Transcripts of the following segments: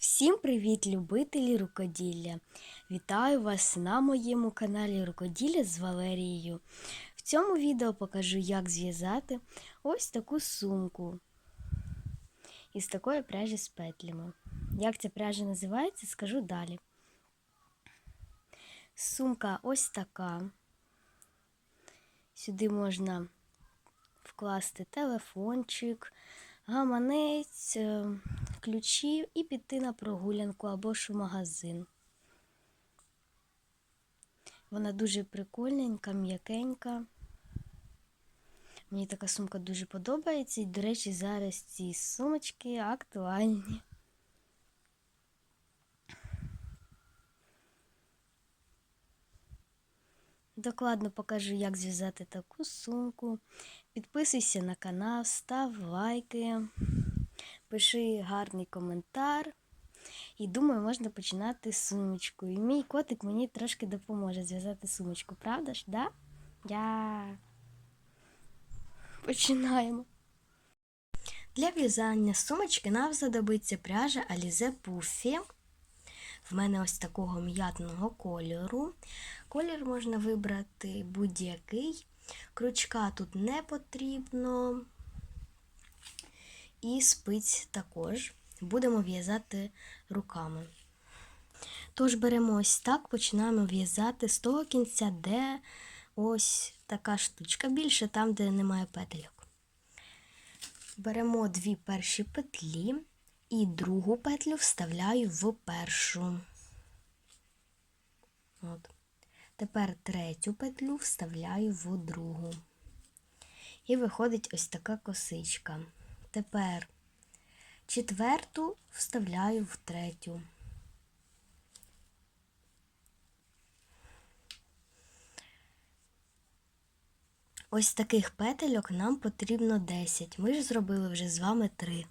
Всім привіт, любителі рукоділля! Вітаю вас на моєму каналі Рукоділля з Валерією. В цьому відео покажу, як зв'язати ось таку сумку із такої пряжі з петлями. Як ця пряжа називається, скажу далі. Сумка ось така. Сюди можна вкласти телефончик, гаманець, е, ключі і піти на прогулянку або ж в магазин. Вона дуже прикольненька, м'якенька. Мені така сумка дуже подобається. І, до речі, зараз ці сумочки актуальні. Докладно покажу, як зв'язати таку сумку. Підписуйся на канал, став лайки, пиши гарний коментар. І думаю, можна починати з сумочкою. І мій котик мені трошки допоможе зв'язати сумочку, правда ж? Да? Я... Починаємо. Для в'язання сумочки нам знадобиться пряжа Alize Puffy. В мене ось такого м'ятного кольору. Колір можна вибрати будь-який. Крючка тут не потрібно. І спиць також. Будемо в'язати руками. Тож беремо ось так, починаємо в'язати з того кінця, де ось така штучка. Більше там, де немає петельок. Беремо дві перші петлі і другу петлю вставляю в першу. От. Тепер третю петлю вставляю в другу. І виходить ось така косичка. Тепер четверту вставляю в третю. Ось таких петельок нам потрібно 10. Ми ж зробили вже з вами 3.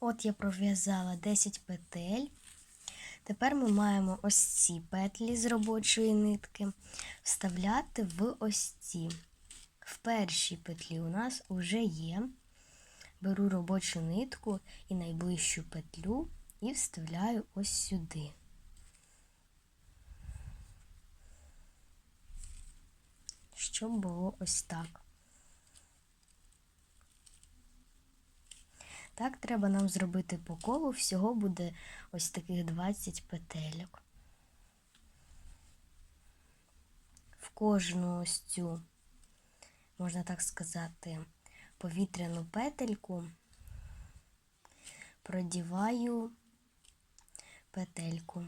От я пров'язала 10 петель. Тепер ми маємо ось ці петлі з робочої нитки вставляти в ось ці. В першій петлі у нас вже є. Беру робочу нитку і найближчу петлю і вставляю ось сюди. Щоб було ось так. Так, треба нам зробити по колу, всього буде ось таких 20 петельок. В кожну ось цю, можна так сказати, повітряну петельку продіваю петельку.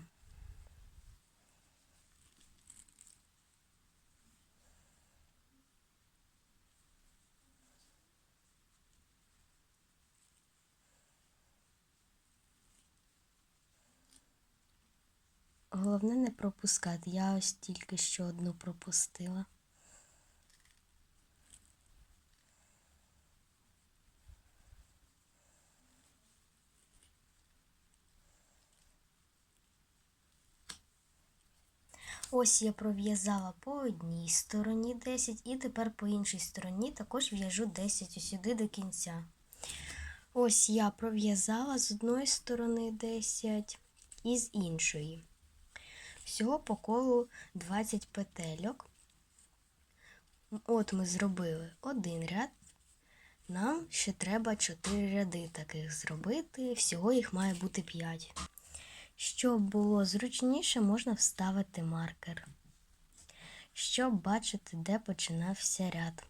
Головне не пропускати. Я ось тільки що одну пропустила. Ось я пров'язала по одній стороні 10 і тепер по іншій стороні також в'яжу 10 ось сюди до кінця. Ось я пров'язала з одної сторони 10 і з іншої. Всього по колу 20 петельок. От ми зробили один ряд. Нам ще треба 4 ряди таких зробити, всього їх має бути 5. Щоб було зручніше, можна вставити маркер, щоб бачити, де починався ряд.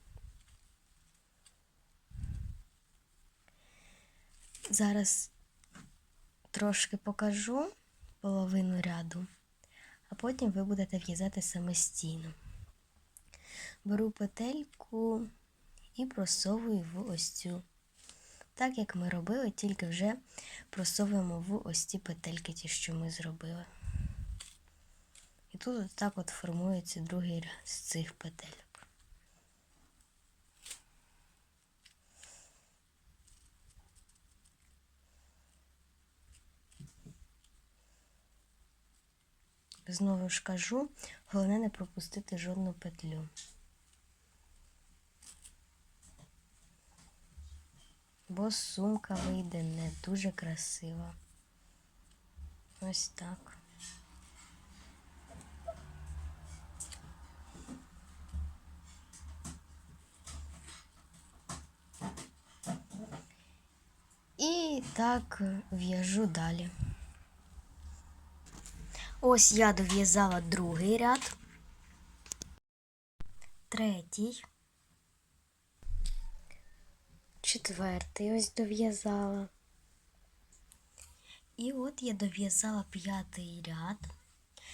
Зараз трошки покажу половину ряду, а потім ви будете в'язати самостійно. Беру петельку і просовую в ось цю. Так як ми робили, тільки вже просовуємо в ось ці петельки, ті, що ми зробили. І тут так от формується другий ряд з цих петельок. Знову ж кажу, головне не пропустити жодну петлю. бо сумка вийде не дуже красива. Ось так. І так в'яжу далі. Ось я дов'язала другий ряд, третій, четвертий ось дов'язала. І от я дов'язала п'ятий ряд.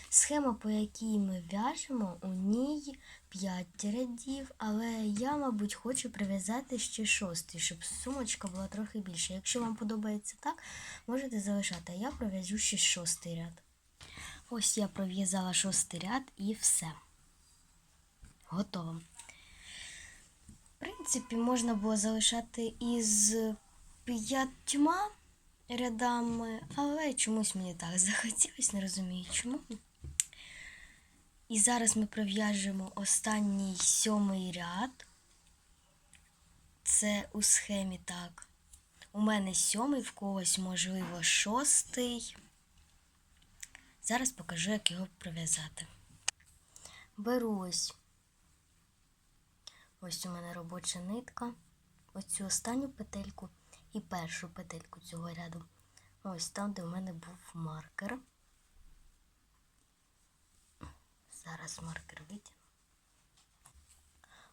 Схема, по якій ми в'яжемо, у ній 5 рядів, але я, мабуть, хочу прив'язати ще шостий, щоб сумочка була трохи більша. Якщо вам подобається так, можете залишати, а я пров'яжу ще шостий ряд. Ось я пров'язала шостий ряд і все. Готово. В принципі, можна було залишати із п'ятьма рядами, але чомусь мені так захотілося, не розумію чому. І зараз ми пров'яжемо останній сьомий ряд. Це у схемі так. У мене сьомий, в когось, можливо, шостий. Зараз покажу, як його прив'язати. Беру ось. Ось у мене робоча нитка. Ось цю останню петельку і першу петельку цього ряду. Ось там, де у мене був маркер. Зараз маркер витягну.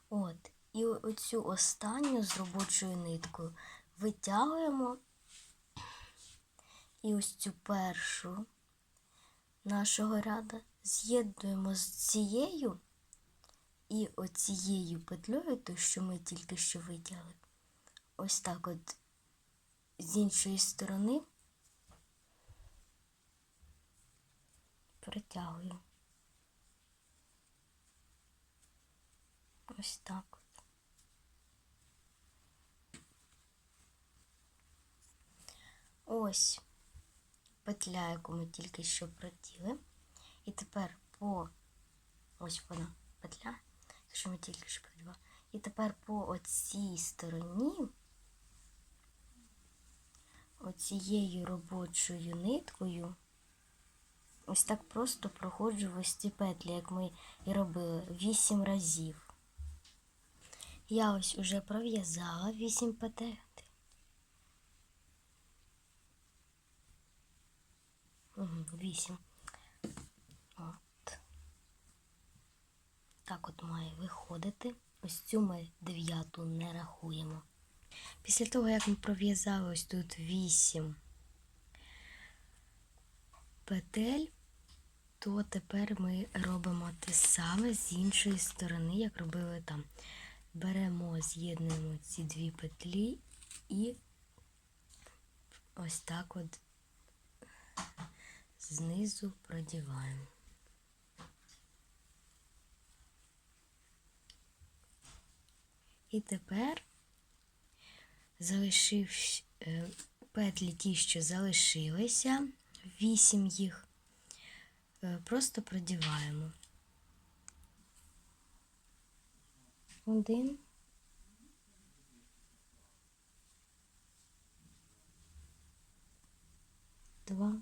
От, і оцю останню з робочою ниткою витягуємо і ось цю першу нашого ряду з'єднуємо з цією і оцією петлею, то що ми тільки що витягли. Ось так от з іншої сторони притягую. Ось так. Ось петля, яку ми тільки що проділи. І тепер по ось вона петля, що ми тільки що проділи. І тепер по оцій стороні, оцією робочою ниткою, ось так просто проходжу ось ці петлі, як ми і робили, 8 разів. Я ось уже пров'язала 8 петель. 8. От. Так от має виходити. Ось цю ми дев'яту не рахуємо. Після того, як ми пров'язали ось тут 8 петель, то тепер ми робимо те саме з іншої сторони, як робили там. Беремо, з'єднуємо ці дві петлі і ось так от знизу продіваємо. І тепер, залишив е, петлі ті, що залишилися, вісім їх, е, просто продіваємо. Один. Два.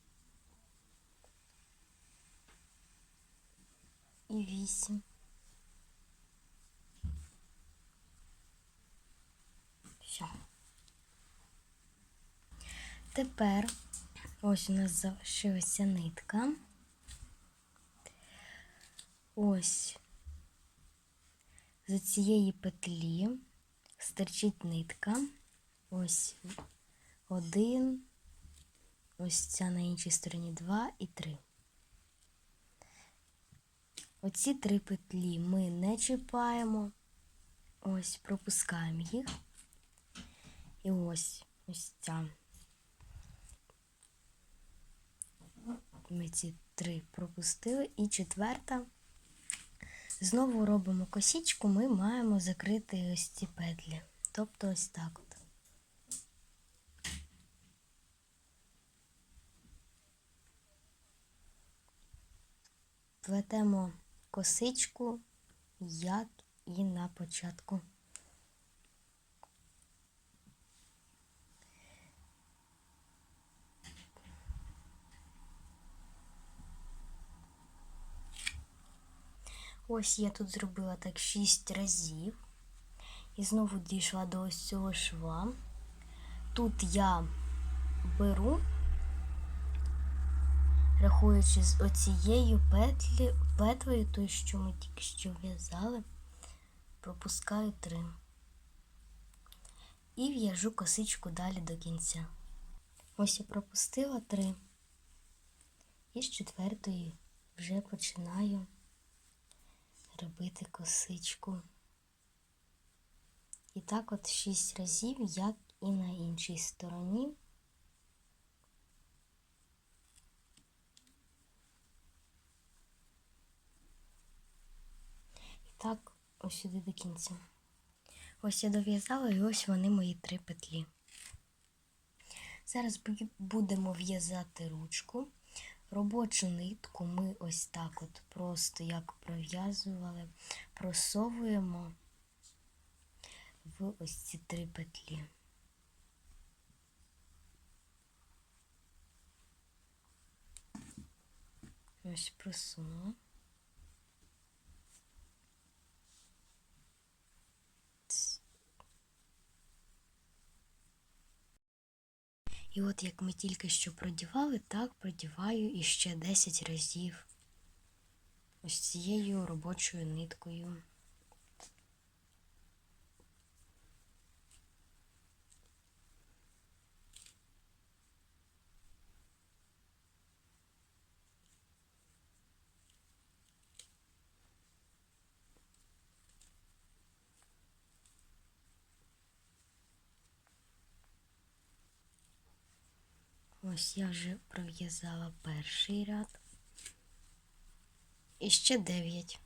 І вісім. Все. Тепер ось у нас залишилася нитка. Ось з цієї петлі стерчить нитка. Ось один, ось ця на іншій стороні два і три. Оці три петлі ми не чіпаємо, ось пропускаємо їх. І ось Ось ця. Ми ці три пропустили. І четверта. Знову робимо косічку, ми маємо закрити ось ці петлі. Тобто ось так от. Плетемо косичку, як і на початку. Ось я тут зробила так 6 разів. І знову дійшла до ось цього шва. Тут я беру, рахуючи з оцією петлі, петлею, той, що ми тільки що в'язали, пропускаю три. І в'яжу косичку далі до кінця. Ось я пропустила три. І з четвертої вже починаю робити косичку. І так от шість разів, як і на іншій стороні. Так ось сюди до кінця. Ось я дов'язала і ось вони мої три петлі. Зараз будемо в'язати ручку. Робочу нитку ми ось так от просто як пров'язували, просовуємо в ось ці три петлі. Ось просунула. І от як ми тільки що продівали, так продіваю іще 10 разів ось цією робочою ниткою. Ось я вже пров'язала перший ряд. І ще 9.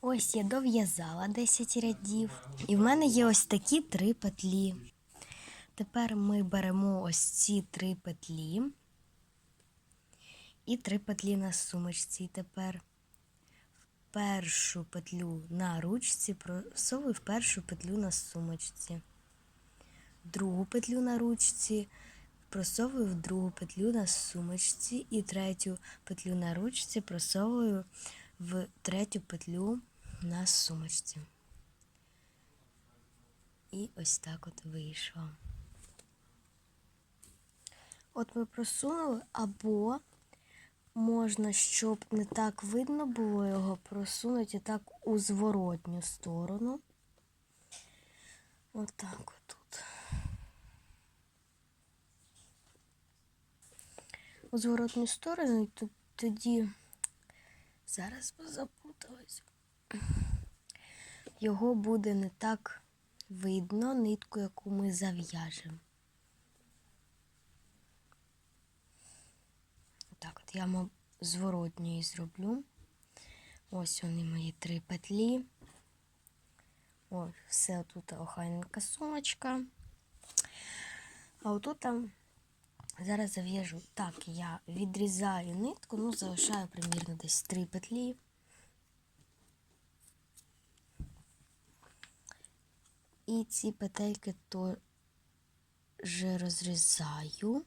Ось я дов'язала 10 рядів. І в мене є ось такі три петлі. Тепер ми беремо ось ці три петлі і три петлі на сумочці. І тепер в першу петлю на ручці просовую в першу петлю на сумочці другу петлю на ручці, просовую в другу петлю на сумочці і третю петлю на ручці просовую в третю петлю на сумочці. І ось так от вийшло. От ми просунули, або можна, щоб не так видно було його, просунути так у зворотню сторону. Отак от у зворотню сторону, і тоді зараз запуталась. Його буде не так видно нитку, яку ми зав'яжемо. Так, от я зворотньої зроблю. Ось вони мої три петлі. Ось, все тут охайненька сумочка. А отут там Зараз зав'яжу. Так, я відрізаю нитку, ну, залишаю примірно десь три петлі. І ці петельки теж розрізаю.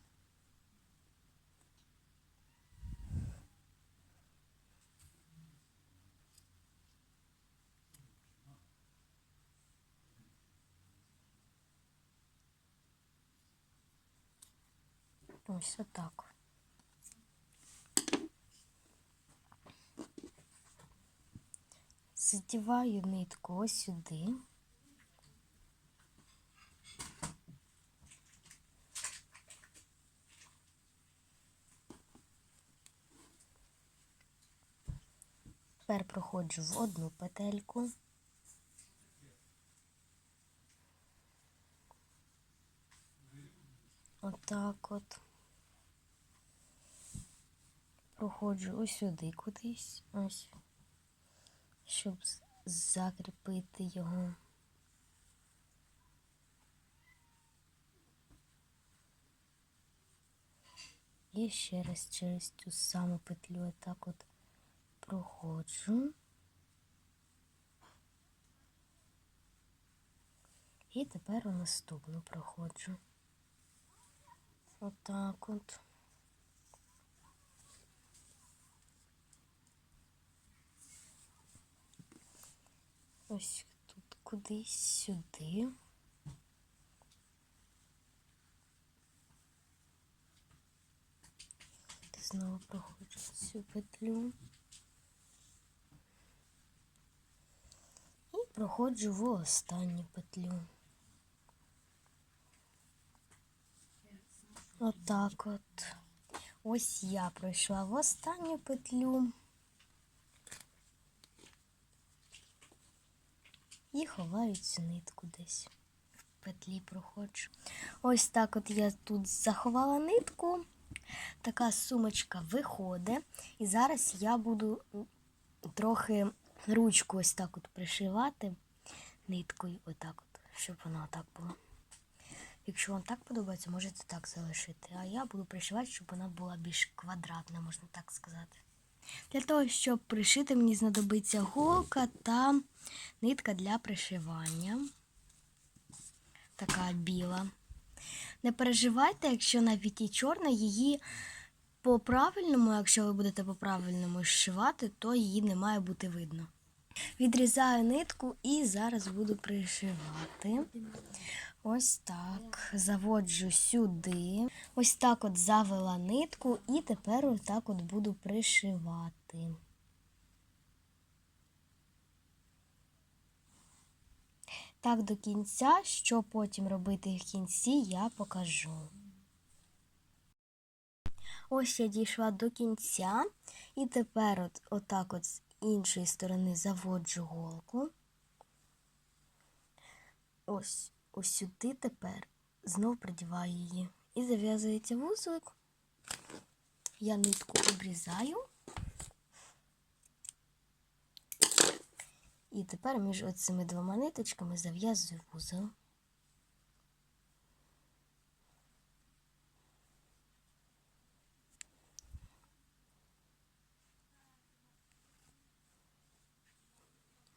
Ось отак. Задіваю нитку ось сюди. Тепер проходжу в одну петельку. Отак от. Проходжу ось сюди кудись, ось, щоб закріпити його. І ще раз через цю саму петлю отак от проходжу. І тепер у наступну проходжу. Отак от. Ось тут кудись сюди. Знову проходжу цю петлю. І проходжу в останню петлю. Отак от. Ось я пройшла в останню петлю. І ховаю цю нитку десь. В петлі проходжу. Ось так от я тут заховала нитку. Така сумочка виходить. І зараз я буду трохи ручку ось так от пришивати ниткою, отак от, щоб вона отак була. Якщо вам так подобається, можете так залишити. А я буду пришивати, щоб вона була більш квадратна, можна так сказати. Для того, щоб пришити, мені знадобиться голка та нитка для пришивання. Така біла. Не переживайте, якщо навіть і чорна, її по правильному, якщо ви будете по правильному зшивати, то її не має бути видно. Відрізаю нитку і зараз буду пришивати. Ось так. Заводжу сюди. Ось так от завела нитку і тепер ось так от буду пришивати. Так до кінця, що потім робити в кінці, я покажу. Ось я дійшла до кінця, і тепер от, отак от з іншої сторони заводжу голку. Ось, ось сюди тепер знов придіваю її. І зав'язується вузлик. Я нитку обрізаю. І тепер між оцими двома ниточками зав'язую вузол.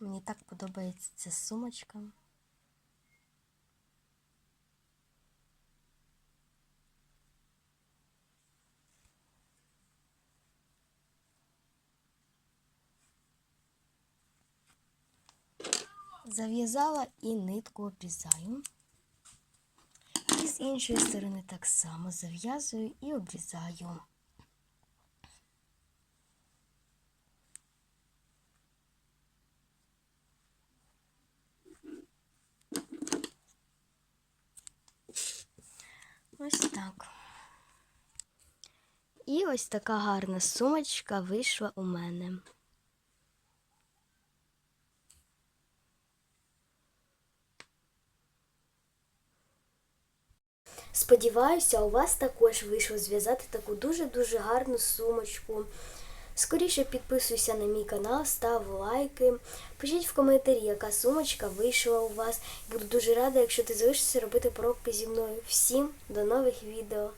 Мені так подобається ця сумочка. Зав'язала і нитку обрізаю. І з іншої сторони так само зав'язую і обрізаю. Ось так. І ось така гарна сумочка вийшла у мене. Сподіваюся, у вас також вийшло зв'язати таку дуже-дуже гарну сумочку. Скоріше підписуйся на мій канал, став лайки. Пишіть в коментарі, яка сумочка вийшла у вас. Буду дуже рада, якщо ти залишишся робити поробки зі мною. Всім до нових відео!